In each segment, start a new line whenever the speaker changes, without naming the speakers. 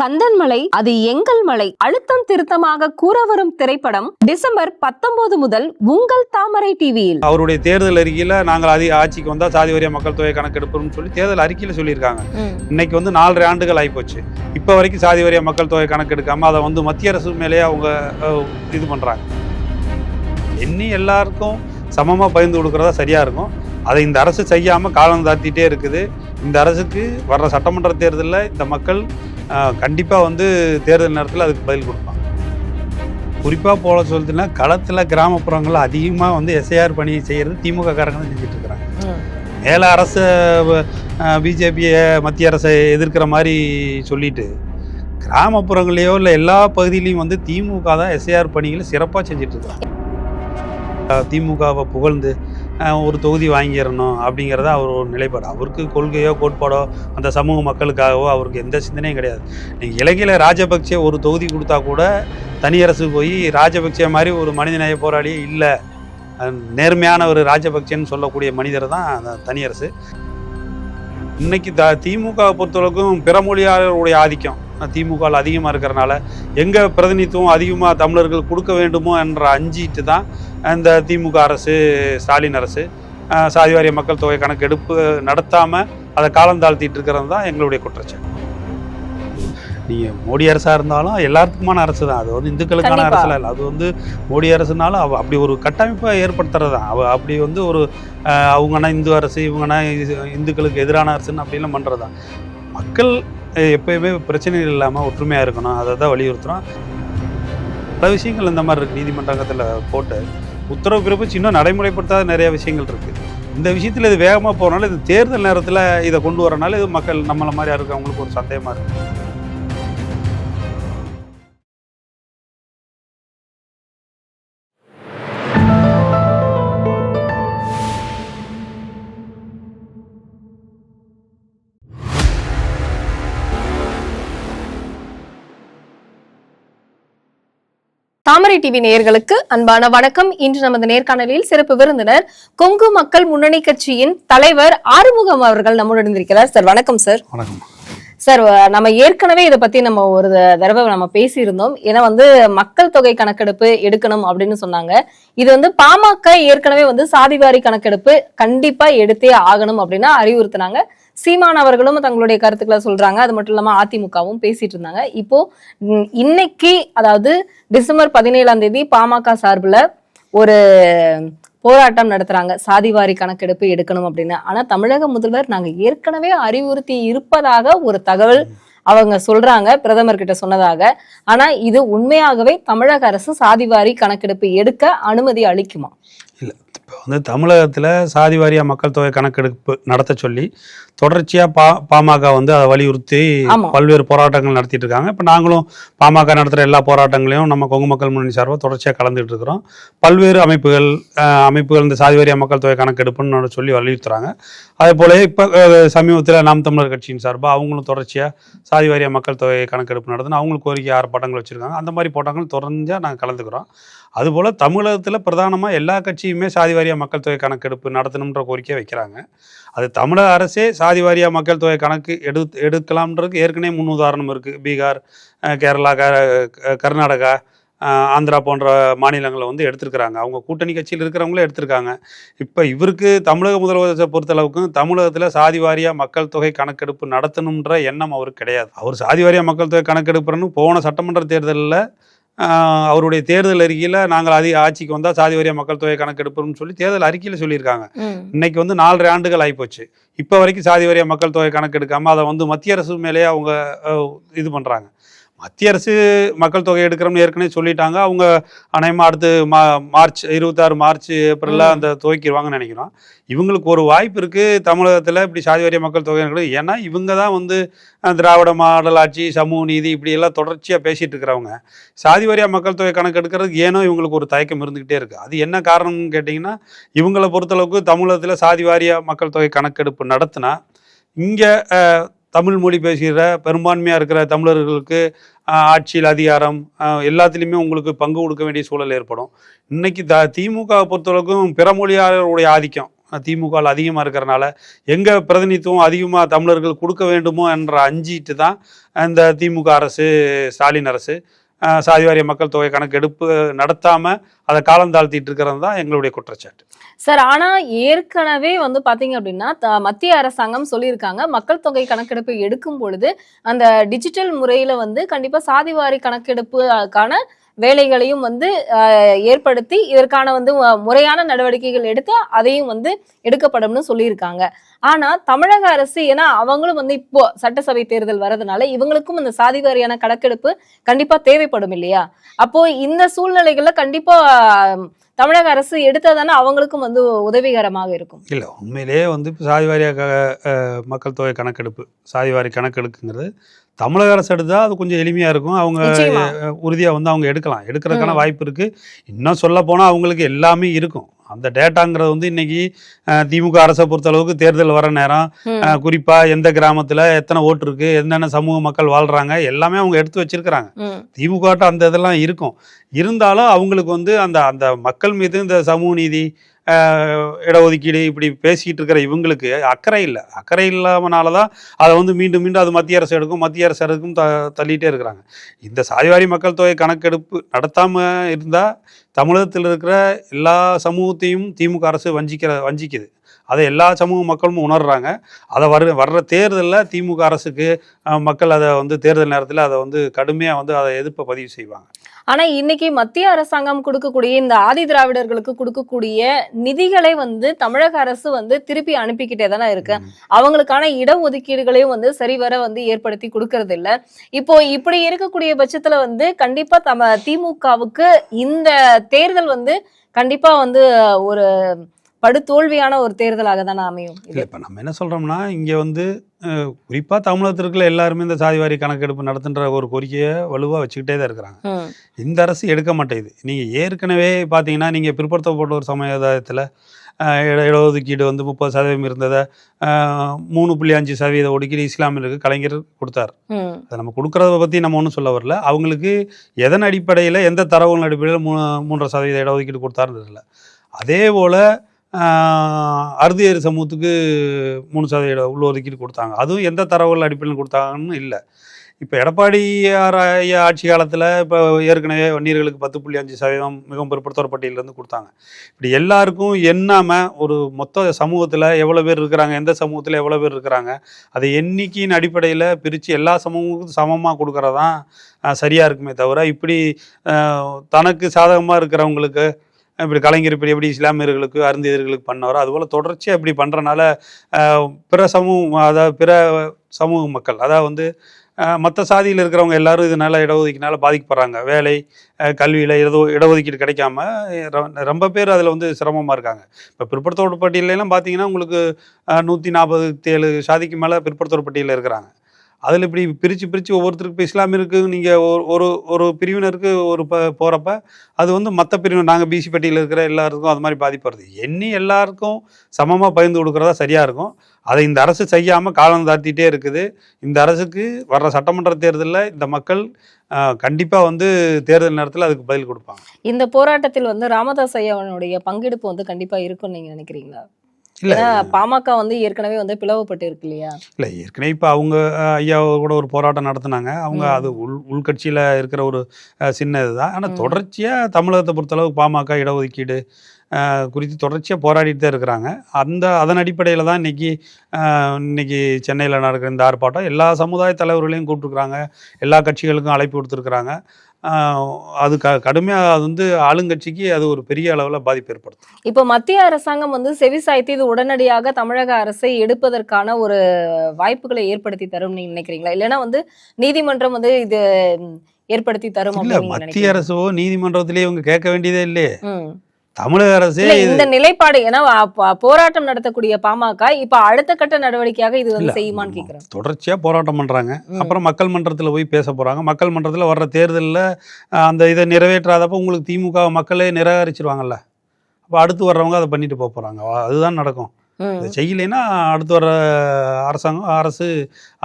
கந்தன் மலை அது எங்கள் மலை. அழுத்தம் திருத்தமாக கூற வரும் திரைப்படம் டிசம்பர் பத்தொன்பது முதல் உங்கள் தாமரை டிவியில்.
அவருடைய தேர்தல் அறிக்கையில் நாங்கள் அதிக ஆட்சிக்கு வந்தால் சாதி வாரியா மக்கள் தொகை கணக்கெடுப்போம்னு சொல்லி தேர்தல் அறிக்கையில் சொல்லியிருக்காங்க. இன்னைக்கு வந்து நாலரை ஆண்டுகள் ஆகிப்போச்சு இப்போ வரைக்கும் சாதி வாரியா மக்கள் தொகை கணக்கெடுக்காம அதை வந்து மத்திய அரசு மேலேயே அவங்க இது பண்ணுறாங்க எண்ணி எல்லாருக்கும் சமமாக பகிர்ந்து கொடுக்குறதா சரியாக இருக்கும். அதை இந்த அரசு செய்யாமல் காலம் தாத்திட்டே இருக்குது. இந்த அரசுக்கு வர்ற சட்டமன்ற தேர்தலில் இந்த மக்கள் கண்டிப்பாக வந்து தேர்தல் நேரத்தில் அதுக்கு பதில் கொடுப்பாங்க. குறிப்பாக போல சொல்லுதுன்னா களத்தில் கிராமப்புறங்களில் அதிகமாக வந்து எஸ்ஐஆர் பணி செய்கிறது திமுக காரங்க தான் செஞ்சுட்டு இருக்கிறாங்க. மேலே அரசு பிஜேபியை மத்திய அரசை எதிர்க்கிற மாதிரி சொல்லிட்டு கிராமப்புறங்களையோ இல்லை எல்லா பகுதியிலையும் வந்து திமுக தான் எஸ்ஐஆர் பணிகளை சிறப்பாக செஞ்சுட்டு இருக்காங்க. அஹ் திமுகவை புகழ்ந்து ஒரு தொகுதி வாங்கிடணும் அப்படிங்கிறத அவர் ஒரு நிலைப்பாடு. அவருக்கு கொள்கையோ கோட்பாடோ அந்த சமூக மக்களுக்காகவோ அவருக்கு எந்த சிந்தனையும் கிடையாது. நீங்கள் இலங்கையில் ராஜபக்சே ஒரு தொகுதி கொடுத்தா கூட தனியரசு போய் ராஜபக்சே மாதிரி ஒரு மனிதநேய போராளியே இல்லை. நேர்மையான ஒரு ராஜபக்சேன்னு சொல்லக்கூடிய மனிதர் தான் அந்த தனியரசு இன்னைக்கு த திமுக பொறுத்தளவுக்கும் பிற மொழியாளர்களுடைய ஆதிக்கம். திமுகவில் அதிகமாக இருக்கிறனால எங்கே பிரதிநிதித்துவம் அதிகமாக தமிழர்கள் கொடுக்க வேண்டுமோ என்ற அஞ்சிட்டு தான் இந்த திமுக அரசு ஸ்டாலின் அரசு சாதிவாரிய மக்கள் தொகை கணக்கெடுப்பு நடத்தாமல் அதை காலம் தாழ்த்திட்டு இருக்கிறது தான் எங்களுடைய குற்றச்சாட்டு. நீங்கள் மோடி அரசாக இருந்தாலும் எல்லாத்துக்குமான அரசு தான். அது வந்து இந்துக்களுக்கான. அரசுலாம் இல்லை அது வந்து மோடி அரசுனாலும் அவ அப்படி ஒரு கட்டமைப்பை ஏற்படுத்துறது தான். அவ அப்படி வந்து ஒரு அஹ், அவங்கன்னா இந்து அரசு இவங்கன்னா இந்துக்களுக்கு எதிரான அரசுன்னு அப்படிலாம் பண்ணுறது தான். மக்கள் எப்பயுமே பிரச்சனைகள் இல்லாமல் ஒற்றுமையாக இருக்கணும். அதை தான் வலியுறுத்துகிறோம் பல விஷயங்கள் இந்த மாதிரி இருக்குது நீதிமன்றத்தில் போட்டு உத்தரவு பிறப்பிச்சு இன்னும் நடைமுறைப்படுத்தாத நிறைய விஷயங்கள் இருக்குது இந்த விஷயத்தில் இது வேகமாக போகிறனால இது தேர்தல் நேரத்தில் இதை கொண்டு வரனால இது மக்கள் நம்மளை மாதிரி இருக்கவங்களுக்கு ஒரு சந்தேகமாக இருக்குது
தாமரை டிவி நேயர்களுக்கு அன்பான வணக்கம். இன்று நமது நேர்காணலில் சிறப்பு விருந்தினர் கொங்கு மக்கள் முன்னணி கட்சியின் தலைவர் ஆறுமுகம் அவர்கள் நம்முடன் இருக்கிறார் சார் வணக்கம் சார்.
வணக்கம்.
சார் நம்ம ஏற்கனவே இதை பத்தி நம்ம ஒரு தடவை நம்ம பேசியிருந்தோம். ஏன்னா வந்து மக்கள் தொகை கணக்கெடுப்பு எடுக்கணும் அப்படின்னு சொன்னாங்க. இது வந்து பாமக ஏற்கனவே வந்து சாதிவாரி கணக்கெடுப்பு கண்டிப்பா எடுத்தே ஆகணும் அப்படின்னு அறிவுறுத்தினாங்க. சீமான் அவர்களும் தங்களுடைய கருத்துக்களை சொல்றாங்க. அது மட்டும் இல்லாம அதிமுகவும் பேசிட்டு இருந்தாங்க. இப்போ இன்னைக்கு அதாவது டிசம்பர் பதினேழாம் தேதி பாமக சார்புல ஒரு போராட்டம் நடத்துறாங்க. சாதிவாரி கணக்கெடுப்பு எடுக்கணும் அப்படின்னு. ஆனா தமிழக முதல்வர் நாங்க ஏற்கனவே அறிவுறுத்தி இருப்பதாக ஒரு தகவல் அவங்க சொல்றாங்க. பிரதமர் கிட்ட சொன்னதாக. ஆனா இது உண்மையாகவே தமிழக அரசு சாதிவாரி கணக்கெடுப்பு எடுக்க அனுமதி அளிக்குமா?
இல்லை இப்போ வந்து தமிழகத்தில் சாதி வாரியாக மக்கள் தொகை கணக்கெடுப்பு நடத்த சொல்லி தொடர்ச்சியாக பா பாமக வந்து அதை வலியுறுத்தி. பல்வேறு போராட்டங்கள் நடத்திட்டு இருக்காங்க. இப்போ நாங்களும் பாமக நடத்துகிற எல்லா போராட்டங்களையும் நம்ம கொங்கு மக்கள் முன்னணி சார்பாக தொடர்ச்சியாக கலந்துட்டு இருக்கிறோம். பல்வேறு அமைப்புகள் அமைப்புகள் இந்த சாதி வாரியாக மக்கள் தொகை கணக்கெடுப்புன்னு சொல்லி வலியுறுத்துறாங்க. அதே போல இப்போ சமீபத்தில் நாம் தமிழர் கட்சியின் சார்பாக அவங்களும் தொடர்ச்சியாக சாதி வாரியாக மக்கள் தொகை கணக்கெடுப்பு நடத்துன்னு அவங்களுக்கு கோரிக்கை ஆறு பட்டங்கள் வச்சுருக்காங்க. அந்த மாதிரி போராட்டங்கள் தொடர்ந்து நாங்கள் கலந்துக்கிறோம். அதுபோல் தமிழகத்தில் பிரதானமாக எல்லா கட்சியுமே சாதி வாரியாக மக்கள் தொகை கணக்கெடுப்பு நடத்தணுன்ற கோரிக்கையை வைக்கிறாங்க. அது தமிழக அரசே சாதி வாரியாக மக்கள் தொகை கணக்கு எடு எடுக்கலாம்ன்றதுக்கு ஏற்கனவே முன் உதாரணம் இருக்குது பீகார் கேரளா க கர்நாடகா ஆந்திரா போன்ற மாநிலங்களை வந்து எடுத்திருக்கிறாங்க. அவங்க கூட்டணி கட்சியில் இருக்கிறவங்களே எடுத்திருக்காங்க. இப்போ இவருக்கு தமிழக முதலமைச்சரை பொறுத்தளவுக்கும் தமிழகத்தில் சாதி வாரியாக மக்கள் தொகை கணக்கெடுப்பு நடத்தணுன்ற எண்ணம் அவருக்கு கிடையாது. அவர் சாதி வாரியாக மக்கள் தொகை கணக்கெடுப்புன்னு போன சட்டமன்ற தேர்தலில் அவருடைய தேர்தல் அறிக்கையில் நாங்கள் அதிக ஆட்சிக்கு வந்தால் சாதி வாரியா மக்கள் தொகை கணக்கெடுப்போம்னு சொல்லி தேர்தல் அறிக்கையில் சொல்லியிருக்காங்க. இன்னைக்கு வந்து நாலரை ஆண்டுகள் ஆகிப்போச்சு இப்போ வரைக்கும் சாதி வாரியா மக்கள் தொகை கணக்கெடுக்காம அதை வந்து மத்திய அரசு மேலேயே அவங்க இது பண்ணுறாங்க மத்திய அரசு மக்கள் தொகை எடுக்கிறோம்னு ஏற்கனவே சொல்லிட்டாங்க. அவங்க அநேகமாக அடுத்து மா மார்ச் இருபத்தாறு மார்ச் ஏப்ரலில். அந்த துவக்கிடுவாங்கன்னு நினைக்கிறோம். இவங்களுக்கு ஒரு வாய்ப்பு இருக்குது தமிழகத்தில் இப்படி சாதி வாரியா மக்கள் தொகை கணக்கெடு- ஏன்னா இவங்க தான் வந்து திராவிட மாடல் ஆட்சி சமூக நீதி இப்படி எல்லாம் தொடர்ச்சியாக பேசிட்டு இருக்கிறவங்க. சாதி வாரியா மக்கள் தொகை கணக்கு எடுக்கிறதுக்கு ஏனோ இவங்களுக்கு ஒரு தயக்கம் இருந்துகிட்டே இருக்கு. அது என்ன காரணம்னு கேட்டிங்கன்னா இவங்களை பொறுத்தளவுக்கு தமிழகத்தில் சாதி வாரியா மக்கள் தொகை கணக்கெடுப்பு நடத்தினா இங்கே தமிழ் மொழி பேசுகிற பெரும்பான்மையாக இருக்கிற தமிழர்களுக்கு ஆட்சியில் அதிகாரம் எல்லாத்துலேயுமே உங்களுக்கு பங்கு கொடுக்க வேண்டிய சூழல் ஏற்படும். இன்னைக்கு த திமுக பொறுத்தளவுக்கும் பிற மொழியாளர்களுடைய ஆதிக்கம் திமுகவில் அதிகமாக இருக்கிறனால எங்கள் பிரதிநிதித்துவம் அதிகமாக தமிழர்கள் கொடுக்க வேண்டுமோ என்ற அஞ்சிட்டு தான் இந்த திமுக அரசு ஸ்டாலின் அரசு. சாதிவாரிய மக்கள் தொகை கணக்கெடுப்பு நடத்தாமல் அதை காலம் தாழ்த்திட்டு இருக்கிறது தான் எங்களுடைய குற்றச்சாட்டு.
சார் ஆனா ஏற்கனவே வந்து பாத்தீங்க அப்படின்னா த- மத்திய அரசாங்கம் சொல்லியிருக்காங்க மக்கள் தொகை கணக்கெடுப்பு எடுக்கும் பொழுது அந்த டிஜிட்டல் முறையில வந்து கண்டிப்பா சாதிவாரி கணக்கெடுப்புக்கான வேலைகளையும் வந்து ஏற்படுத்தி இதற்கான வந்து முறையான நடவடிக்கைகள் எடுத்து அதையும் வந்து எடுக்கப்படும்னு சொல்லியிருக்காங்க. ஆனா தமிழக அரசு ஏன்னா அவங்களும் வந்து இப்போ சட்டசபை தேர்தல் வரதுனால இவங்களுக்கும் இந்த சாதிவாரியான கணக்கெடுப்பு கண்டிப்பா தேவைப்படும் இல்லையா? அப்போ இந்த சூழ்நிலைகள்ல கண்டிப்பா தமிழக அரசு எடுத்ததானே அவங்களுக்கும் வந்து உதவிகரமாக இருக்கும்.
இல்லை உண்மையிலேயே வந்து இப்போ சாதிவாரிய மக்கள் தொகை கணக்கெடுப்பு சாதிவாரி கணக்கெடுப்புங்கிறது தமிழக அரசு எடுத்தால் அது கொஞ்சம் எளிமையாக இருக்கும். அவங்க உறுதியாக வந்து அவங்க எடுக்கலாம். எடுக்கிறதுக்கான. வாய்ப்பு இருக்குது இன்னும் சொல்ல போனால் அவங்களுக்கு எல்லாமே இருக்கும். அந்த டேட்டாங்கிறது வந்து இன்னைக்கு திமுக அரசை பொறுத்த அளவுக்கு தேர்தல் வர நேரம் குறிப்பா எந்த கிராமத்துல எத்தனை ஓட்டு இருக்கு என்னென்ன சமூக மக்கள் வாழ்றாங்க எல்லாமே அவங்க எடுத்து வச்சிருக்கிறாங்க. திமுக அந்த இதெல்லாம் இருக்கும். இருந்தாலும் அவங்களுக்கு வந்து அந்த அந்த மக்கள் மீது இந்த சமூக நீதி இடஒதுக்கீடு இப்படி பேசிக்கிட்டு இருக்கிற இவங்களுக்கு அக்கறை இல்லை. அக்கறை இல்லாமனால தான் அதை வந்து மீண்டும் மீண்டும் அது மத்திய அரசு எடுக்கும் மத்திய அரசு எடுக்கும் த தள்ளிகிட்டே இருக்கிறாங்க. இந்த சாதிவாரி மக்கள் தொகை கணக்கெடுப்பு நடத்தாமல் இருந்தால் தமிழகத்தில் இருக்கிற எல்லா சமூகத்தையும் திமுக அரசு வஞ்சிக்கிற வஞ்சிக்குது. அதை எல்லா சமூக மக்களும் உணர்றாங்க. அதை வர வர்ற தேர்தலில் திமுக அரசுக்கு மக்கள் அதை வந்து தேர்தல் நேரத்தில் அதை வந்து கடுமையாக வந்து அதை எதிர்ப்பை பதிவு செய்வாங்க.
ஆனா இன்னைக்கு மத்திய அரசாங்கம் கொடுக்கக்கூடிய இந்த ஆதி திராவிடர்களுக்கு கொடுக்கக்கூடிய நிதிகளை வந்து தமிழக அரசு வந்து திருப்பி அனுப்பிக்கிட்டே தானே இருக்கு. அவங்களுக்கான இடஒதுக்கீடுகளையும் வந்து சரிவர வந்து ஏற்படுத்தி கொடுக்கறது இல்ல இப்போ இப்படி இருக்கக்கூடிய பட்சத்துல வந்து கண்டிப்பா தம திமுகவுக்கு இந்த தேர்தல் வந்து கண்டிப்பா வந்து ஒரு படுதோல்வியான ஒரு தேர்தலாக தானே அமையும்.
இல்லை இப்போ நம்ம என்ன சொல்கிறோம்னா இங்கே வந்து குறிப்பாக தமிழகத்திற்குள்ள எல்லாருமே இந்த சாதிவாரி கணக்கெடுப்பு நடத்துன்ற ஒரு கோரிக்கையை வலுவாக வச்சுக்கிட்டே தான் இருக்கிறாங்க. இந்த அரசு எடுக்க மாட்டேங்குது நீங்கள் ஏற்கனவே பார்த்தீங்கன்னா நீங்கள் பிற்படுத்தப்பட்ட ஒரு சமுதாயத்தில் இட இடஒதுக்கீடு வந்து முப்பது சதவீதம் இருந்ததை மூணு புள்ளி அஞ்சு சதவீத ஒதுக்கீடு இஸ்லாமியர்களுக்கு கலைஞர் கொடுத்தார். அதை நம்ம கொடுக்குறத பற்றி நம்ம ஒன்றும் சொல்ல வரல அவங்களுக்கு எதன் அடிப்படையில் எந்த தரவுகளின் அடிப்படையில் மூ மூன்றரை சதவீத இடஒதுக்கீடு கொடுத்தாருன்னு தெரியல அதே போல் அறுதியர் சமூகத்துக்கு மூணு சதவீத உள்ளொதுக்கீடு கொடுத்தாங்க. அதுவும் எந்த தரவுகள் அடிப்படையில் கொடுத்தாங்கன்னு இல்லை. இப்போ எடப்பாடியார் ஐயா ஆட்சி காலத்தில் இப்போ ஏற்கனவே வன்னியர்களுக்கு பத்து புள்ளி அஞ்சு சதவீதம் மிகவும் பிற்படுத்தோர் பட்டியலேருந்து கொடுத்தாங்க. இப்படி எல்லாருக்கும் எண்ணாமல் ஒரு மொத்த சமூகத்தில் எவ்வளோ பேர் இருக்கிறாங்க எந்த சமூகத்தில் எவ்வளோ பேர் இருக்கிறாங்க அதை எண்ணிக்கையின் அடிப்படையில் பிரித்து எல்லா சமூகத்துக்கும் சமமாக கொடுக்குறதான் சரியாக இருக்குமே தவிர இப்படி தனக்கு சாதகமாக இருக்கிறவங்களுக்கு இப்படி கலைஞர் இப்படி எப்படி இஸ்லாமியர்களுக்கு அருந்தியர்களுக்கு பண்ணாரோ அதுபோல் தொடர்ச்சியாக இப்படி பண்ணுறனால பிற சமூகம் அதாவது பிற சமூக மக்கள் அதாவது வந்து மற்ற சாதியில் இருக்கிறவங்க எல்லாரும் இதனால இடஒதுக்கீனால பாதிக்கப்படுறாங்க. வேலை கல்வியில் ஏதோ இடஒதுக்கீடு கிடைக்காம ரொம்ப பேர் அதில் வந்து சிரமமாக இருக்காங்க. இப்போ பிற்படுத்தோர் பட்டியலெல்லாம் பார்த்தீங்கன்னா உங்களுக்கு நூற்றி நாற்பத்தி ஏழு சாதிக்கு மேலே பிற்படுத்தோர் பட்டியலில் இருக்கிறாங்க. அதில் இப்படி பிரித்து பிரித்து ஒவ்வொருத்தருக்கு இப்போ இஸ்லாமியருக்கு நீங்கள் ஒரு ஒரு பிரிவினருக்கு ஒரு இப்போ போகிறப்ப அது வந்து மற்ற பிரிவினர் நாங்கள் பிசி இருக்கிற எல்லாருக்கும் அது மாதிரி பாதிப்பு வருது எண்ணி எல்லாருக்கும் சமமாக பகிர்ந்து கொடுக்குறதா சரியாக இருக்கும். அதை இந்த அரசு செய்யாமல் காலம் தாழ்த்திட்டே இருக்குது. இந்த அரசுக்கு வர்ற சட்டமன்ற தேர்தலில் இந்த மக்கள் கண்டிப்பாக வந்து தேர்தல் நேரத்தில் அதுக்கு பதில் கொடுப்பாங்க.
இந்த போராட்டத்தில் வந்து ராமதாஸ் ஐயாவனுடைய பங்கெடுப்பு வந்து கண்டிப்பாக இருக்கும்னு நீங்கள் நினைக்கிறீங்களா?
இல்லை
பாமக வந்து ஏற்கனவே வந்து பிளவுபட்டு இருக்கு இல்லையா?
இல்லை ஏற்கனவே இப்போ அவங்க ஐயா கூட ஒரு போராட்டம் நடத்துனாங்க. அவங்க. அது உள் உள்கட்சியில் இருக்கிற ஒரு சின்ன இதுதான் ஆனால். தொடர்ச்சியாக தமிழகத்தை பொறுத்தளவு பாமக இடஒதுக்கீடு குறித்து தொடர்ச்சியாக போராடிட்டு தான் இருக்கிறாங்க. அந்த அதன் அடிப்படையில் தான் இன்னைக்கு இன்னைக்கு சென்னையில் நடக்கிற இந்த ஆர்ப்பாட்டம். எல்லா சமுதாய தலைவர்களையும் கூப்பிட்டுருக்குறாங்க. எல்லா கட்சிகளுக்கும் அழைப்பு கொடுத்துருக்குறாங்க அது க கடுமையாக அது வந்து ஆளுங்கட்சிக்கு அது ஒரு பெரிய அளவில் பாதிப்பு ஏற்படுத்தும்
இப்போ மத்திய அரசாங்கம் வந்து செவி சாய்த்து இது உடனடியாக தமிழக அரசை எடுப்பதற்கான ஒரு வாய்ப்புகளை ஏற்படுத்தி தரும் நீங்க நினைக்கிறீங்களா இல்லைன்னா வந்து நீதிமன்றம் வந்து இது ஏற்படுத்தி தரும்
மத்திய? அரசோ நீதிமன்றத்திலேயே இவங்க கேட்க வேண்டியதே இல்லையே. தமிழக அரசே
இந்த நிலைப்பாடு ஏன்னா போராட்டம் நடத்தக்கூடிய பாமக இப்ப அடுத்த கட்ட நடவடிக்கையாக இது வந்து செய்யுமான்னு கேக்குறேன்
தொடர்ச்சியா போராட்டம் பண்றாங்க. அப்புறம் மக்கள் மன்றத்துல போய் பேச போறாங்க. மக்கள் மன்றத்துல வர்ற தேர்தலில் அந்த இதை நிறைவேற்றாதப்ப உங்களுக்கு திமுக மக்களே நிராகரிச்சிருவாங்கல்ல. அப்போ அடுத்து வர்றவங்க அதை பண்ணிட்டு போக போறாங்க. அதுதான் நடக்கும். இதை செய்யலைன்னா அடுத்து வர்ற அரசாங்கம் அரசு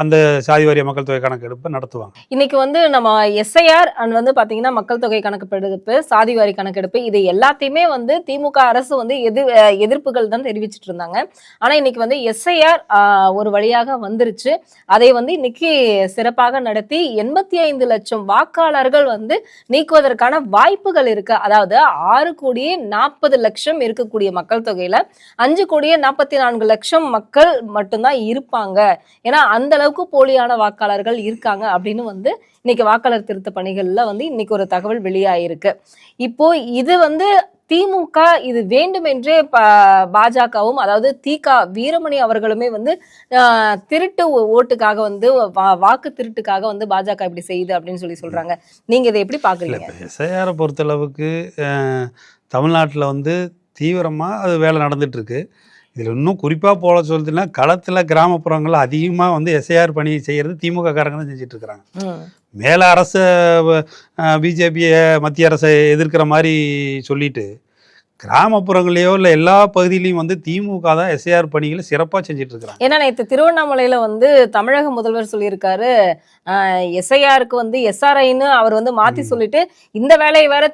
அந்த சாதி வாரிய மக்கள் தொகை கணக்கெடுப்பை நடத்துவாங்க.
இன்னைக்கு வந்து நம்ம எஸ்ஐஆர் அண்ட் வந்து பாத்தீங்கன்னா மக்கள் தொகை கணக்கெடுப்பு சாதிவாரி கணக்கெடுப்பு இது எல்லாத்தையுமே வந்து திமுக அரசு வந்து எதிர் எதிர்ப்புகள் தான் தெரிவிச்சிட்டு இருந்தாங்க. ஆனா இன்னைக்கு வந்து எஸ்ஐஆர் ஒரு வழியாக வந்துருச்சு. அதை வந்து இன்னைக்கு சிறப்பாக நடத்தி எண்பத்தி ஐந்து லட்சம் வாக்காளர்கள் வந்து நீக்குவதற்கான வாய்ப்புகள் இருக்கு. அதாவது ஆறு கோடியே நாற்பது லட்சம் இருக்கக்கூடிய மக்கள் தொகையில அஞ்சு கோடியே நாற்பத்தி நான்கு லட்சம் மக்கள் மட்டும்தான் இருப்பாங்க. ஏன்னா அந்த அளவுக்கு போலியான வாக்காளர்கள் இருக்காங்க அப்படின்னு வந்து இன்னைக்கு வாக்காளர் திருத்த பணிகள்ல வந்து இன்னைக்கு ஒரு தகவல் வெளியாயிருக்கு. இப்போ இது வந்து திமுக இது வேண்டுமென்றே பாஜகவும் அதாவது திக வீரமணி அவர்களுமே வந்து திருட்டு ஓட்டுக்காக வந்து வாக்கு திருட்டுக்காக வந்து பாஜக இப்படி செய்யுது அப்படின்னு சொல்லி சொல்றாங்க. நீங்க இதை எப்படி பாக்குறீங்க?
எஸ்ஐஆரை பொறுத்தளவுக்கு தமிழ்நாட்டில் வந்து தீவிரமாக அது வேலை நடந்துட்டு இருக்கு. இதில் இன்னும் குறிப்பாக போல சொல்லுதுன்னா களத்தில் கிராமப்புறங்களில் அதிகமாக வந்து எஸ்ஐஆர் பணி செய்கிறது திமுக காரங்க தான்
ம்,
மேலே அரசை பிஜேபியை மத்திய அரசை எதிர்க்கிற மாதிரி சொல்லிட்டு கிராமப்புறங்களையோ இல்லை எல்லா பகுதியிலையும் வந்து திமுக தான் எஸ்ஐஆர் பணிகளை சிறப்பாக செஞ்சுட்டு இருக்கிறாங்க
ஏன்னா நேற்று திருவண்ணாமலையில வந்து தமிழக முதல்வர் சொல்லியிருக்காரு. எஸ்ஐஆருக்கு வந்து எஸ்ஆர்ஐன்னு அவர் வந்து மாத்தி சொல்லிட்டு இந்த வேலையை வேற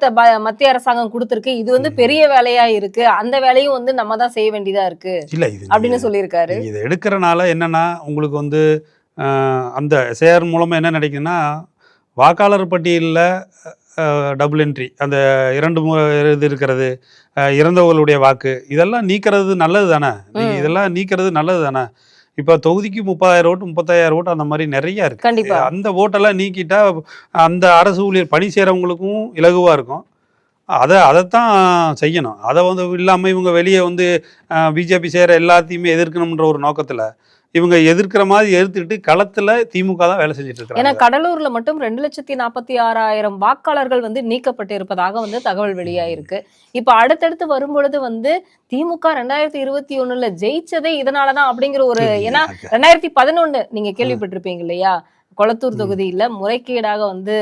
மத்திய அரசாங்கம் கொடுத்துருக்கு. இது வந்து பெரிய வேலையா இருக்கு. அந்த வேலையும் வந்து நம்ம தான் செய்ய வேண்டியதா இருக்கு
இல்லை இது
அப்படின்னு சொல்லியிருக்காரு.
இதை எடுக்கிறனால என்னன்னா உங்களுக்கு வந்து அந்த எஸ்ஐஆர் மூலமாக என்ன நினைக்குதுன்னா வாக்காளர் பட்டியலில் டபுள் என்ட்ரி அந்த இரண்டு இது இருக்கிறது இறந்தவர்களுடைய வாக்கு இதெல்லாம் நீக்கிறது நல்லது தானே. இதெல்லாம் நீக்கிறது நல்லது தானே? இப்போ தொகுதிக்கு முப்பதாயிரம் ஓட்டு முப்பத்தாயிரம் ஓட்டு அந்த மாதிரி நிறைய இருக்கு. அந்த ஓட்டெல்லாம் நீக்கிட்டா அந்த அரசு ஊழியர் பணி செய்கிறவங்களுக்கும் இலகுவாக இருக்கும். அதை அதைத்தான் செய்யணும். அதை வந்து இல்லாமல் இவங்க வெளியே வந்து பிஜேபி செய்கிற எல்லாத்தையுமே எதிர்க்கணுன்ற ஒரு நோக்கத்தில் இவங்க எதிர்க்கிற மாதிரி எதிர்த்துக்கிட்டு களத்தில் திமுக தான் வேலை செஞ்சுட்டு
ஏன்னா
இருக்காங்க
கடலூர்ல மட்டும் ரெண்டு லட்சத்தி நாற்பத்தி ஆறாயிரம் வாக்காளர்கள் வந்து நீக்கப்பட்டு இருப்பதாக வந்து தகவல் வெளியாயிருக்கு. இப்ப அடுத்தடுத்து வரும்பொழுது வந்து திமுக ரெண்டாயிரத்தி இருபத்தி ஒண்ணுல ஜெயிச்சதே இதனாலதான் அப்படிங்கிற ஒரு ஏன்னா ரெண்டாயிரத்தி பதினொன்னு நீங்க கேள்விப்பட்டிருப்பீங்க இல்லையா? கொளத்தூர். தொகுதியில முறைகேடாக வந்து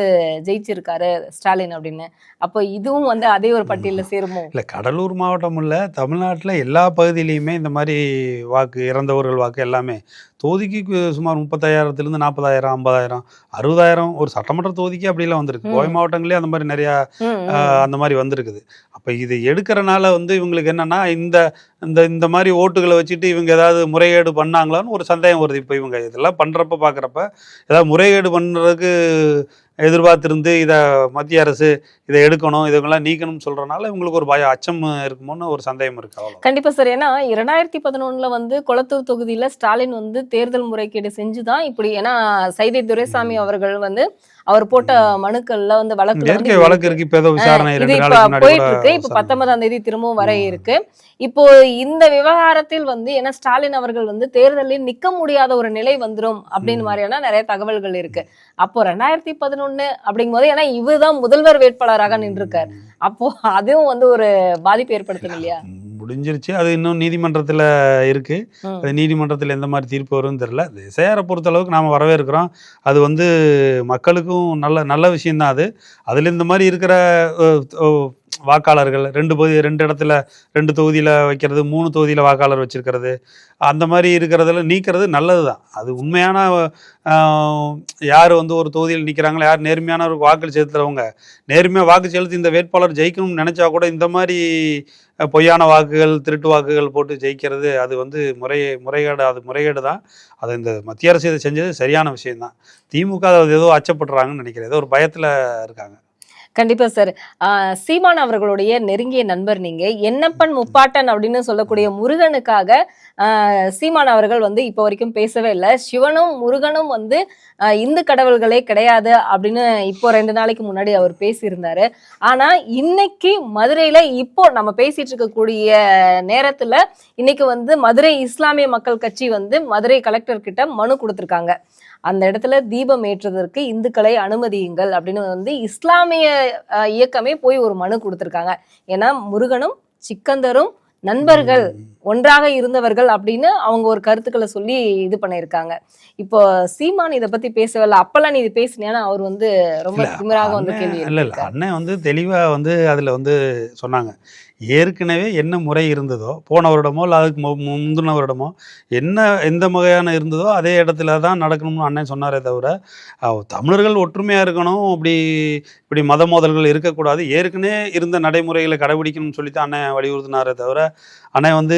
ஜெயிச்சிருக்காரு ஸ்டாலின் அப்படின்னு. அப்போ இதுவும் வந்து அதே ஒரு பட்டியல்ல சேருமோ?
இல்லை கடலூர் மாவட்டம் இல்லை தமிழ்நாட்டில் எல்லா பகுதியிலையுமே இந்த மாதிரி வாக்கு இறந்தவர்கள் வாக்கு எல்லாமே தொகுதிக்கு சுமார் முப்பத்தாயிரத்துலேருந்து நாற்பதாயிரம் ஐம்பதாயிரம் அறுபதாயிரம் ஒரு சட்டமன்ற தொகுதிக்கு அப்படிலாம் வந்திருக்கு. கோவை மாவட்டங்களே அந்த மாதிரி நிறையா அந்த மாதிரி வந்திருக்குது. அப்போ இது எடுக்கிறனால வந்து இவங்களுக்கு என்னன்னா இந்த இந்த இந்த மாதிரி ஓட்டுகளை வச்சுட்டு இவங்க ஏதாவது முறைகேடு பண்ணாங்களான்னு ஒரு சந்தேகம் வருது. இப்போ இவங்க இதெல்லாம் பண்ணுறப்ப பார்க்குறப்ப ஏதாவது முறைகேடு பண்ணுறதுக்கு எதிர்பார்த்திருந்து இதை மத்திய அரசு இதை எடுக்கணும் இதெல்லாம் நீக்கணும்னு சொல்கிறனால இவங்களுக்கு ஒரு பயம் அச்சம் இருக்குமோன்னு ஒரு சந்தேகம் இருக்கு
கண்டிப்பா சார். ஏன்னா இரண்டாயிரத்தி பதினொன்னுல வந்து கொளத்தூர் தொகுதியில ஸ்டாலின் வந்து தேர்தல் முறைகேடு செஞ்சுதான் இப்படி ஏன்னா சைதை துரைசாமி அவர்கள் வந்து அவர் போட்ட மனுக்கள்ல வந்து
ஏற்கை வழக்கு இருக்கு. இப்போ ஏதோ விசாரணை
போயிட்டு இருக்கு இப்ப. பத்தொன்பதாம் தேதி திரும்பவும் வர. இருக்கு. இப்போ இந்த விவகாரத்தில் வந்து ஏன்னா ஸ்டாலின் அவர்கள் வந்து தேர்தலில் நிக்க முடியாத ஒரு நிலை வந்துரும் அப்படின்னு. மாதிரியான நிறைய தகவல்கள் இருக்கு. அப்போ ரெண்டாயிரத்தி பதினொன்னு அப்படிங்கும் போது ஏன்னா இவர்தான் முதல்வர் வேட்பாளராக நின்றுருக்காரு. அப்போ அதுவும் வந்து ஒரு பாதிப்பு ஏற்படுத்தும் இல்லையா?
முடிஞ்சிருச்சு. அது இன்னும் நீதிமன்றத்தில் இருக்கு.
ம்.
அது நீதிமன்றத்தில் எந்த மாதிரி தீர்ப்பு வரும்னு தெரில சேரை பொறுத்த அளவுக்கு நாம் வரவேற்கிறோம். அது வந்து மக்களுக்கும் நல்ல நல்ல விஷயம்தான் அது. அதில் இந்த மாதிரி இருக்கிற வாக்காளர்கள் ரெண்டு பகுதி ரெண்டு இடத்துல ரெண்டு தொகுதியில் வைக்கிறது மூணு தொகுதியில் வாக்காளர் வச்சிருக்கிறது. அந்த மாதிரி இருக்கிறதுல நீக்கிறது நல்லது தான் அது உண்மையான யார் வந்து ஒரு தொகுதியில் நிற்கிறாங்களோ யார் நேர்மையான ஒரு வாக்கு செலுத்துறவங்க நேர்மையாக வாக்கு செலுத்தி இந்த வேட்பாளர் ஜெயிக்கணும்னு நினச்சா கூட இந்த மாதிரி பொய்யான வாக்குகள் திருட்டு வாக்குகள் போட்டு ஜெயிக்கிறது அது வந்து முறை முறைகேடு அது முறைகேடு தான் அது இந்த மத்திய அரசு இதை செஞ்சது சரியான விஷயம்தான். திமுக அது ஏதோ அச்சப்படுறாங்கன்னு நினைக்கிறேன். ஏதோ ஒரு பயத்தில் இருக்காங்க.
கண்டிப்பா சார். சீமான் அவர்களுடைய நெருங்கிய நண்பர் நீங்க. என்னப்பன் முப்பாட்டன் அப்படின்னு சொல்லக்கூடிய முருகனுக்காக சீமான் அவர்கள் வந்து இப்போ வரைக்கும் பேசவே இல்லை. சிவனும் முருகனும் வந்து இந்து கடவுள்களே கிடையாது அப்படின்னு இப்போ ரெண்டு நாளைக்கு முன்னாடி அவர் பேசியிருந்தாரு. ஆனா இன்னைக்கு மதுரையில இப்போ நம்ம பேசிட்டு இருக்கக்கூடிய நேரத்துல இன்னைக்கு வந்து மதுரை இஸ்லாமிய மக்கள் கட்சி வந்து மதுரை கலெக்டர் கிட்ட மனு கொடுத்துருக்காங்க. அந்த இடத்துல தீபம் ஏற்றுவதற்கு இந்துக்களை அனுமதியுங்கள் அப்படின்னு வந்து இஸ்லாமிய அஹ், இயக்கமே போய் ஒரு மனு கொடுத்திருக்காங்க. ஏன்னா முருகனும் சிக்கந்தரும் நண்பர்கள். ஒன்றாக இருந்தவர்கள் அப்படின்னு அவங்க ஒரு கருத்துக்களை சொல்லி இது பண்ணியிருக்காங்க இப்போ சீமான் இதை பத்தி பேசவில்லை அப்பெல்லாம் நீ இது பேசினியானா அவர் வந்து ரொம்ப திமிராக வந்து கேள்வி
இல்ல இல்ல. அண்ணன் வந்து தெளிவா வந்து அதுல வந்து சொன்னாங்க ஏற்கனவே என்ன முறை இருந்ததோ போன வருடமோ இல்லை அதுக்கு முந்தின வருடமோ என்ன எந்த வகையான இருந்ததோ அதே இடத்துல தான் நடக்கணும்னு அண்ணன் சொன்னாரே தவிர தமிழர்கள் ஒற்றுமையா இருக்கணும் இப்படி இப்படி மத மோதல்கள் இருக்கக்கூடாது ஏற்கனவே இருந்த நடைமுறைகளை கடைபிடிக்கணும்னு சொல்லி தான் அண்ணன் வலியுறுத்தினாரே தவிர அண்ணன் வந்து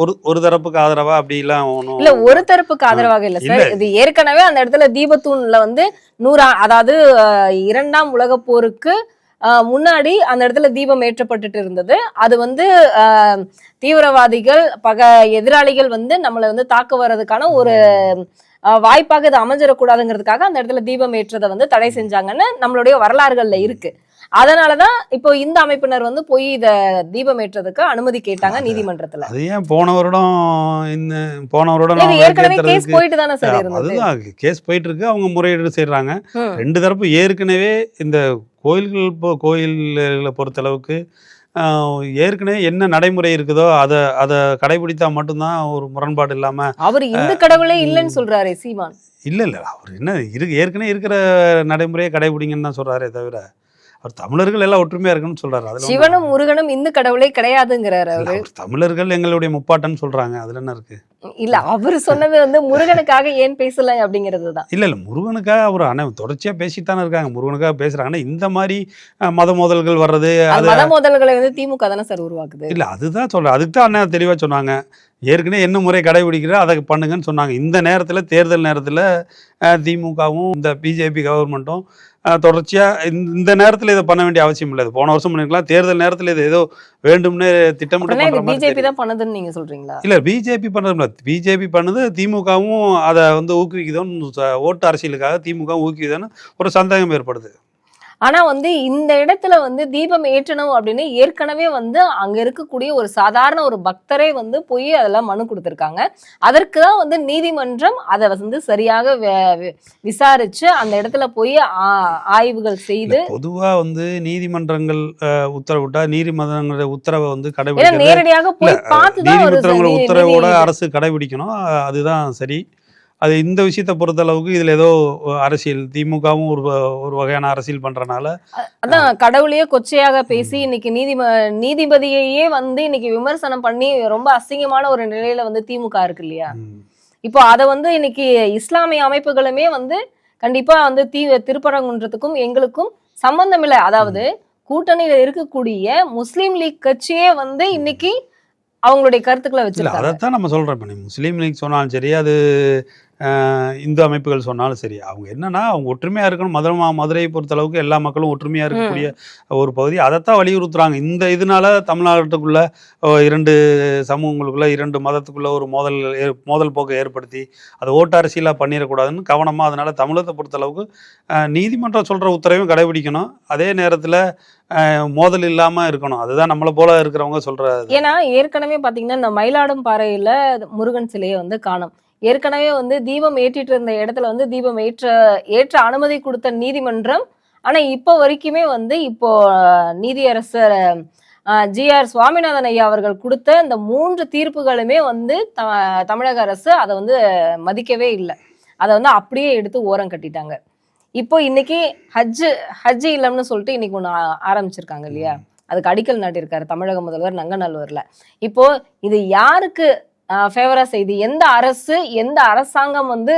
ஒரு ஒரு தரப்புக்கு ஆதரவா? அப்படிலாம் ஒன்றும்
இல்ல ஒரு தரப்புக்கு ஆதரவாக இல்ல சார். இது ஏற்கனவே அந்த இடத்துல தீபத்தூண்ல வந்து நூறா அதாவது இரண்டாம் உலக போருக்கு முன்னாடி அந்த இடத்துல தீபம் ஏற்றப்பட்டுட்டு இருந்தது. அது வந்து தீவிரவாதிகள் பக எதிராளிகள் வந்து நம்மளை வந்து தாக்க வர்றதுக்கான ஒரு வாய்ப்பாக இது அமைஞ்சிடக்கூடாதுங்கிறதுக்காக அந்த இடத்துல தீபம் ஏற்றதை வந்து தடை செஞ்சாங்கன்னு நம்மளுடைய வரலாறுகள்ல இருக்கு. அதனாலதான் இப்போ இந்த அமைப்பினர் வந்து போய் இத தீபம் ஏற்றதுக்கு அனுமதி கேட்டாங்க நீதிமன்றத்துல.
அது ஏன் போன வருடம் இந்த போன வருடம்
ஏற்கனவே கேஸ் போயிட்டு தானே சார்
அதுதான். கேஸ் போயிட்டு இருக்கு அவங்க முறையீடு செய்றாங்க.
ம்.
ரெண்டு தரப்பு ஏற்கனவே இந்த கோயில்கள் கோயில்களை பொறுத்தளவுக்கு ஆஹ், ஏற்கனவே என்ன நடைமுறை இருக்குதோ அதை அதை கடைபிடித்தா மட்டும்தான் ஒரு முரண்பாடு இல்லாம
அவர் இந்து கடவுளே இல்லைன்னு சொல்றாரு சீமான்.
இல்ல இல்ல. அவர் என்ன இருக்கு ஏற்கனவே இருக்கிற நடைமுறையை கடைபிடிங்கன்னு தான் சொல்றாரே தவிர அவர் தமிழர்கள் எல்லாம் ஒற்றுமையா இருக்குன்னு சொல்றாரு.
சிவனும் முருகனும் இந்து கடவுளே கிடையாதுங்கிறாரு அவரு.
தமிழர்கள் எங்களுடைய முப்பாட்டன்னு சொல்றாங்க. அதுல என்ன இருக்கு?
இல்ல அவரு சொன்னது வந்து முருகனுக்காக ஏன் பேசல அப்படிங்கிறதுதான்.
இல்ல இல்ல முருகனுக்காக அவர் அண்ணன் தொடர்ச்சியா பேசிட்டு தானே இருக்காங்க. முருகனுக்காக பேசுறாங்க. இந்த மாதிரி மத மோதல்கள் வர்றது
அது மத மோதல்களை வந்து திமுக தானே சார் உருவாக்குது.
இல்ல அதுதான் சொல்றேன் அதுக்கு தான் அண்ணன் தெளிவா சொன்னாங்க. ஏற்கனவே என்ன முறை கடைபிடிக்கிறோ அதை பண்ணுங்கன்னு சொன்னாங்க. இந்த நேரத்துல தேர்தல் நேரத்துல திமுகவும் இந்த பிஜேபி கவர்மெண்ட்டும் தொடர்ச்சியா இந்த- நேரத்துல இதை பண்ண வேண்டிய அவசியம் இல்லை. போன வருஷம் பண்ணிருக்கலாம். தேர்தல் நேரத்துல இது ஏதோ வேண்டும்னு திட்டமிட்டு
பிஜேபி. தான் பண்ணதுன்னு நீங்க சொல்றீங்களா?
இல்ல பிஜேபி பண்ணது பிஜேபி பண்ணது திமுகவும் அதை வந்து ஊக்குவிக்குதோன்னு ஓட்டு அரசியலுக்காக திமுக ஊக்குவிக்குதோன்னு ஒரு சந்தேகம் ஏற்படுது.
ஆனா வந்து இந்த இடத்துல வந்து தீபம் ஏற்றணும் அப்படின்னு ஏற்கனவே வந்து அங்க இருக்கக்கூடிய ஒரு சாதாரண ஒரு பக்தரே வந்து போய் அதெல்லாம் மனு கொடுத்திருக்காங்க. அதற்கு தான் வந்து நீதிமன்றம் அதை வந்து சரியாக விசாரிச்சு அந்த இடத்துல போய் ஆய்வுகள் செய்து
இல்ல, பொதுவா வந்து நீதிமன்றங்கள் உத்தரவிட்டா நீதிமன்றங்களோட உத்தரவை வந்து
ஏன்னா
கடைபிடிக்கிறது
நேரடியாக போய் பார்த்து தான்
நீதிமன்றங்களோட உத்தரவோட அரசு கடைபிடிக்கணும். அதுதான் சரி. அது இந்த விஷயத்தை பொறுத்த அளவுக்கு இதுல ஏதோ அரசியல் திமுகவும் ஒரு ஒரு வகையான அரசியல் பண்றனால
அதான் கடவுளையே கொச்சையாக பேசி இன்னைக்கு நீதிம நீதிபதியையே வந்து இன்னைக்கு விமர்சனம் பண்ணி ரொம்ப அசிங்கமான ஒரு நிலையில வந்து திமுக இருக்கு இல்லையா? இப்போ அதை வந்து இன்னைக்கு இஸ்லாமிய அமைப்புகளுமே வந்து கண்டிப்பா வந்து தீ திருப்பரங்குன்றத்துக்கும் எங்களுக்கும் சம்பந்தம் இல்லை. அதாவது கூட்டணியில இருக்கக்கூடிய முஸ்லீம் லீக் கட்சியே வந்து இன்னைக்கு அவங்களுடைய கருத்துக்களை வச்சிருக்காங்க.
அதைத்தான் நம்ம சொல்றோம். இப்போ முஸ்லீம் லீக் சொன்னாலும் சரி அது இந்து அமைப்புகள் சொன்னாலும் சரி அவங்க என்னன்னா அவங்க ஒற்றுமையா இருக்கணும். மதுரை மா- மதுரையை பொறுத்த அளவுக்கு எல்லா மக்களும் ஒற்றுமையா இருக்கக்கூடிய ஒரு பகுதி. அதைத்தான் வலியுறுத்துறாங்க. இந்த இதனால தமிழ்நாட்டுக்குள்ள இரண்டு சமூகங்களுக்குள்ள இரண்டு மதத்துக்குள்ள ஒரு மோதல் மோதல் போக்கை ஏற்படுத்தி அதை ஓட்டு அரசியலாக பண்ணிடக்கூடாதுன்னு கவனமா அதனால தமிழகத்தை பொறுத்த அளவுக்கு அஹ், நீதிமன்றம் சொல்ற உத்தரவையும் கடைபிடிக்கணும். அதே நேரத்துல மோதல் இல்லாம இருக்கணும். அதுதான் நம்மளை போல இருக்கிறவங்க சொல்ற இது.
ஏன்னா ஏற்கனவே பாத்தீங்கன்னா இந்த மயிலாடும் பாறையில முருகன் சிலையை வந்து காணும். ஏற்கனவே வந்து தீபம் ஏற்றிட்டு இருந்த இடத்துல வந்து தீபம் ஏற்ற ஏற்ற அனுமதி கொடுத்த நீதிமன்றம் ஆனா இப்போ வரைக்குமே வந்து இப்போ நீதியரசர் ஜி ஆர் சுவாமிநாதன் ஐயா அவர்கள் கொடுத்த இந்த மூன்று தீர்ப்புகளுமே வந்து த- தமிழக அரசு அதை வந்து மதிக்கவே இல்லை. அதை வந்து அப்படியே எடுத்து ஓரம் கட்டிட்டாங்க. இப்போ இன்னைக்கு ஹஜ் ஹஜ் இல்லம்னு சொல்லிட்டு இன்னைக்கு ஒன்று ஆரம்பிச்சிருக்காங்க இல்லையா? அதுக்கு அடிக்கல் நாட்டியிருக்காரு தமிழக முதல்வர் நங்கநல்லூர்ல. இப்போ இது யாருக்கு ஃபேவரா செய்து. எந்த அரசு எந்த அரசாங்கம் வந்து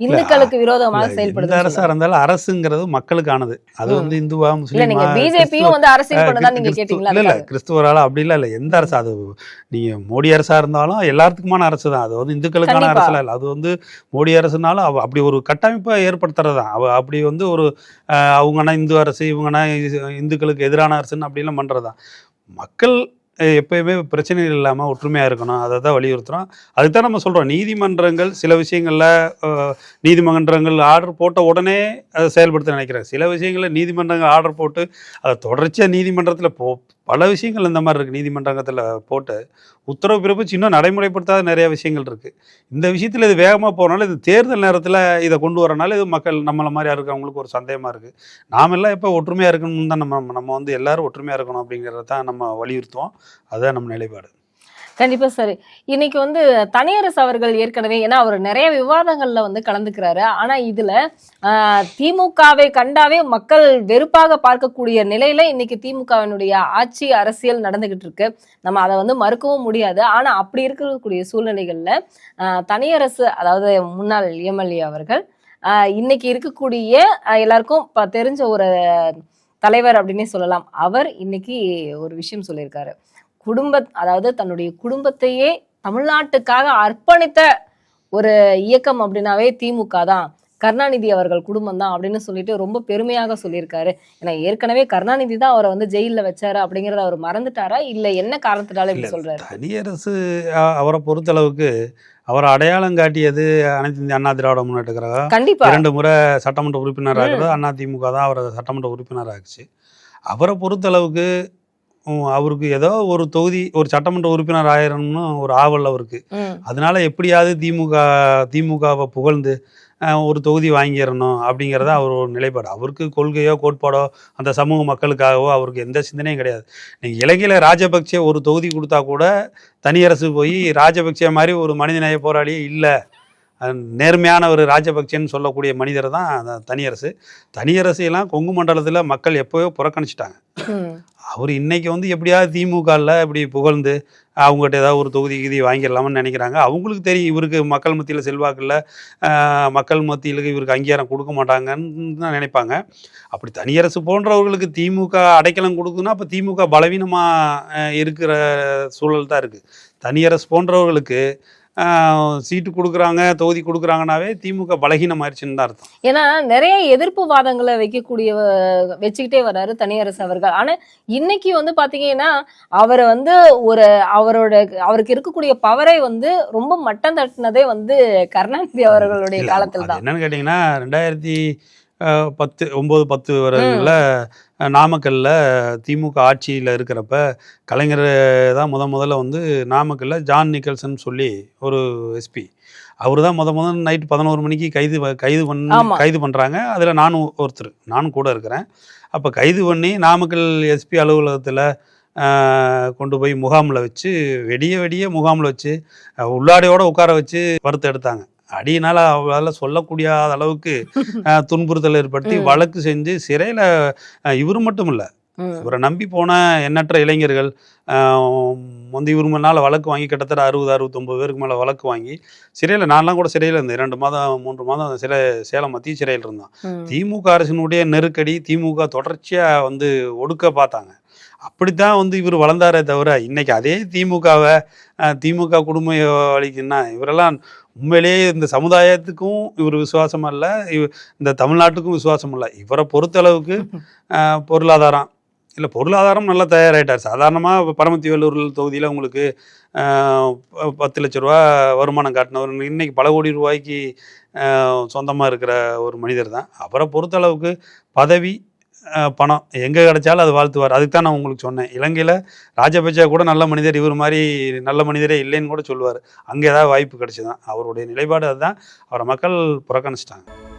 இந்துக்களுக்கு விரோதமாக
இல்ல,
செயல்படுது
அரசா இருந்தாலும் அரசுங்கிறது மக்களுக்கானது. அது. வந்து இந்துவா
இல்ல
முஸ்லீமா
நீங்க பிஜேபியும் வந்து அரசியல் பண்ணதான் நீங்க
கிறிஸ்து-
கேட்டீங்களா
இல்ல இல்ல. கிறிஸ்துவரால அப்படிலாம் இல்ல எந்த அரசு அது நீங்க மோடி அரசா இருந்தாலும் எல்லாத்துக்குமான அரசு தான் அது வந்து இந்துக்களுக்கான. அரசுலாம் இல்ல. அது வந்து மோடி அரசுனாலும் அப்படி ஒரு கட்டமைப்பை ஏற்படுத்துறது தான் அவ அப்படி வந்து ஒரு அவங்கன்னா இந்து அரசு இவங்கன்னா இந்துக்களுக்கு எதிரான அரசுன்னு அப்படிலாம் பண்றது தான் மக்கள் எப்பயுமே பிரச்சனைகள் இல்லாமல் ஒற்றுமையாக இருக்கணும். அதை தான் வலியுறுத்துகிறோம் அதுக்கு தான் நம்ம சொல்கிறோம் நீதிமன்றங்கள் சில விஷயங்களில் நீதிமன்றங்கள் ஆர்டர் போட்ட உடனே அதை செயல்படுத்த நினைக்கிறாங்க. சில விஷயங்களில் நீதிமன்றங்கள் ஆர்டர் போட்டு அதை தொடர்ச்சியாக நீதிமன்றத்தில் போ பல விஷயங்கள் இந்த மாதிரி இருக்குது நீதிமன்றத்தில் போட்டு உத்தரவு பிறப்பிச்சு இன்னும் நடைமுறைப்படுத்தாத நிறைய விஷயங்கள் இருக்குது இந்த விஷயத்தில் இது வேகமாக போகிறனால இது தேர்தல் நேரத்தில் இதை கொண்டு வரனால இது மக்கள் நம்மளை மாதிரி இருக்கிறவங்களுக்கு ஒரு சந்தேகமாக இருக்குது நாமெல்லாம் எப்போ ஒற்றுமையாக இருக்கணும்னு தான் நம்ம நம்ம வந்து எல்லாரும் ஒற்றுமையாக இருக்கணும் அப்படிங்கிறத தான் நம்ம வலியுறுத்துவோம். அதுதான் நம்ம நிலைப்பாடு.
கண்டிப்பா சரி இன்னைக்கு வந்து தனியரசு அவர்கள் ஏற்கனவே ஏன்னா அவர் நிறைய விவாதங்கள்ல வந்து கலந்துக்கிறாரு. ஆனா இதுல திமுகவை கண்டாவே மக்கள் வெறுப்பாக பார்க்கக்கூடிய நிலையில இன்னைக்கு திமுகவினுடைய ஆட்சி அரசியல் நடந்துகிட்டு இருக்கு. நம்ம அதை வந்து மறுக்கவும் முடியாது. ஆனா அப்படி இருக்கக்கூடிய சூழ்நிலைகள்ல தனியரசு அதாவது முன்னாள் எம்எல்ஏ அவர்கள் இன்னைக்கு இருக்கக்கூடிய எல்லாருக்கும் தெரிஞ்ச ஒரு தலைவர் அப்படின்னே சொல்லலாம். அவர் இன்னைக்கு ஒரு விஷயம் சொல்லியிருக்காரு. குடும்ப அதாவது தன்னுடைய குடும்பத்தையே தமிழ்நாட்டுக்காக அர்ப்பணித்த ஒரு இயக்கம் அப்படின்னாவே திமுக தான். கருணாநிதி அவர்கள் குடும்பம் தான் அப்படின்னு சொல்லிட்டு ரொம்ப பெருமையாக சொல்லியிருக்காரு. ஏன்னா ஏற்கனவே கருணாநிதி தான் அவரை வந்து ஜெயில்ல வச்சாரு அப்படிங்கறத அவர் மறந்துட்டாரா? இல்ல என்ன காரணத்தினால இப்படி சொல்றாரு?
தனியரசு அவரை பொறுத்தளவுக்கு அவர் அடையாளம் காட்டியது அனைத்து இந்திய அண்ணா திராவிட முன்னேற்ற கழகம்
கண்டிப்பா.
இரண்டு முறை சட்டமன்ற உறுப்பினர் ஆகிறது அண்ணா திமுக தான் அவரை சட்டமன்ற உறுப்பினர் ஆக்குச்சு. அவரை பொறுத்தளவுக்கு அவருக்கு ஏதோ ஒரு தொகுதி ஒரு சட்டமன்ற உறுப்பினர் ஆயிரம்னு ஒரு ஆவல் அவருக்கு. அதனால எப்படியாவது திமுக திமுகவை புகழ்ந்து ஒரு தொகுதி வாங்கிடணும் அப்படிங்கிறத அவர் ஒரு நிலைப்பாடு. அவருக்கு கொள்கையோ கோட்பாடோ அந்த சமூக மக்களுக்காகவோ அவருக்கு எந்த சிந்தனையும் கிடையாது. நீங்கள் இலங்கையில் ராஜபக்சே ஒரு தொகுதி கொடுத்தா கூட தனியரசு போய் ராஜபக்சே மாதிரி ஒரு மனிதநேய போராளியே இல்லை. நேர்மையான ஒரு ராஜபக்சேன்னு சொல்லக்கூடிய மனிதர் தான் தனியரசு தனியரசு. எல்லாம் கொங்கு மண்டலத்தில் மக்கள் எப்போயோ புறக்கணிச்சிட்டாங்க. அவர் இன்னைக்கு வந்து எப்படியாவது திமுகவில் இப்படி புகழ்ந்து அவங்ககிட்ட ஏதாவது ஒரு தொகுதி கிதி வாங்கிடலாம்னு நினைக்கிறாங்க. அவங்களுக்கு தெரியும் இவருக்கு மக்கள் மத்தியில் செல்வாக்கில் மக்கள் மத்தியில் இவருக்கு அங்கீகாரம் கொடுக்க மாட்டாங்கன்னு தான் நினைப்பாங்க. அப்படி தனியரசு போன்றவர்களுக்கு திமுக அடைக்கலம் கொடுக்குன்னா அப்போ திமுக பலவீனமாக இருக்கிற சூழல் தான் இருக்குது தனியரசு போன்றவர்களுக்கு சீட்டு கொடுக்குறாங்க தொகுதி கொடுக்குறாங்கனாவே திமுக பலகீனமாயிருச்சுன்னு தான் அர்த்தம்.
ஏன்னா நிறைய எதிர்ப்பு வாதங்களை வைக்கக்கூடிய வச்சுக்கிட்டே வர்றாரு தனியரசு அவர்கள். ஆனா இன்னைக்கு வந்து பாத்தீங்கன்னா அவர் வந்து ஒரு அவரோட அவருக்கு இருக்கக்கூடிய பவரை வந்து ரொம்ப மட்டம் தட்டினதே வந்து கருணாநிதி அவர்களுடைய காலத்தில் தான்
என்னன்னு கேட்டிங்கன்னா ரெண்டாயிரத்தி பத்து ஒம்பது பத்து வரல நாமக்கல்ல திமுக ஆட்சியில் இருக்கிறப்ப கலைஞர் தான் முத முதல்ல வந்து நாமக்கல்ல ஜான் நிக்கல்சன் சொல்லி ஒரு எஸ்பி அவர் தான் முத முதல் நைட் பதினோரு மணிக்கு கைது கைது பண்ணி. கைது பண்ணுறாங்க அதில் நானும் ஒருத்தர் நானும் கூட இருக்கிறேன். அப்போ கைது பண்ணி நாமக்கல் எஸ்பி அலுவலகத்தில் கொண்டு போய் முகாமில் வச்சு வெடிய வெடிய முகாமில் வச்சு உள்ளாடையோட உட்கார வச்சு வறுத்து எடுத்தாங்க. அடியினால அவளால் சொல்லக்கூடியாத அளவுக்கு துன்புறுத்தல் ஏற்படுத்தி. வழக்கு செஞ்சு சிறையில் இவரு மட்டும் இல்லை இவரை நம்பி போன எண்ணற்ற இளைஞர்கள் வந்து இவர் மேலே வழக்கு வாங்கி கிட்டத்தட்ட அறுபது அறுபத்தொம்பது பேருக்கு மேலே வழக்கு வாங்கி சிறையில் நான்லாம் கூட சிறையில் இருந்தேன். இரண்டு மாதம் மூன்று மாதம் சிறை சேலம் மத்திய சிறையில் இருந்தோம்
ம்.
திமுக அரசினுடைய நெருக்கடி திமுக தொடர்ச்சியாக வந்து ஒடுக்க பார்த்தாங்க. அப்படித்தான் வந்து இவர் வளர்ந்தாரே தவிர இன்னைக்கு அதே திமுகவை திமுக குடும்ப வழிக்குன்னா இவரெல்லாம் உண்மையிலேயே இந்த சமுதாயத்துக்கும் இவர் விசுவாசம் இல்லை இவ இந்த தமிழ்நாட்டுக்கும் விசுவாசம் இல்லை. இவரை பொறுத்தளவுக்கு பொருளாதாரம் இல்லை பொருளாதாரம் நல்லா தயாராகிட்டார் சாதாரணமாக பரமத்தி வேலூர் தொகுதியில் உங்களுக்கு ப- பத்து லட்ச ரூபா வருமானம் காட்டினவர் இன்றைக்கி பல கோடி ரூபாய்க்கு சொந்தமாக இருக்கிற ஒரு மனிதர் தான். அவரை பொறுத்தளவுக்கு பதவி பணம். எங்கே கிடைச்சாலும் அது வாழ்த்துவார். அதுக்கு தான் நான் உங்களுக்கு சொன்னேன். இலங்கையில் ராஜபக்சே கூட நல்ல மனிதர் இவர் மாதிரி நல்ல மனிதரே இல்லைன்னு கூட சொல்லுவார். அங்கே ஏதாவது வாய்ப்பு கிடைச்சிதான் அவருடைய நிலைப்பாடு அதுதான். அவரை மக்கள் புறக்கணிச்சிட்டாங்க.